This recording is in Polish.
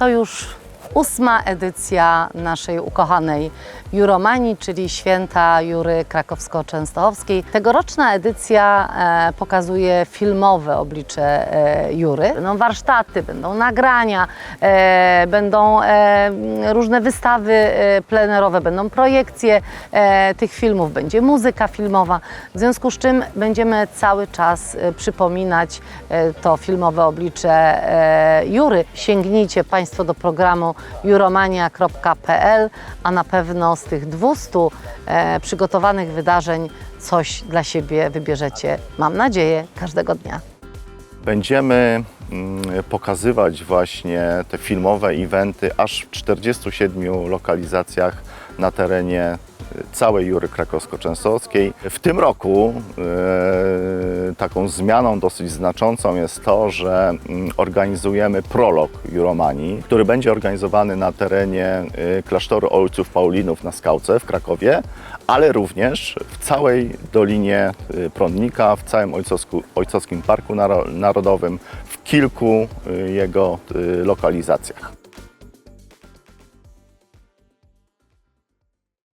To już ósma edycja naszej ukochanej Juromanii, czyli święta Jury Krakowsko-Częstochowskiej. Tegoroczna edycja e, pokazuje filmowe oblicze e, Jury. Będą warsztaty, będą nagrania, e, będą różne wystawy plenerowe, będą projekcje tych filmów, będzie muzyka filmowa, w związku z czym będziemy cały czas przypominać to filmowe oblicze Jury. Sięgnijcie Państwo do programu juromania.pl, a na pewno z tych 200 e, przygotowanych wydarzeń coś dla siebie wybierzecie, mam nadzieję, każdego dnia. Będziemy mm, pokazywać właśnie te filmowe eventy aż w 47 lokalizacjach na terenie całej Jury Krakowsko-Częstochowskiej. W tym roku e, taką zmianą dosyć znaczącą jest to, że mm, organizujemy prolog Juromanii, który będzie organizowany na terenie y, klasztoru Ojców Paulinów na Skałce w Krakowie, ale również w całej Dolinie y, Prądnika, w całym Ojcowskim Parku Naro- Narodowym, w kilku jego lokalizacjach.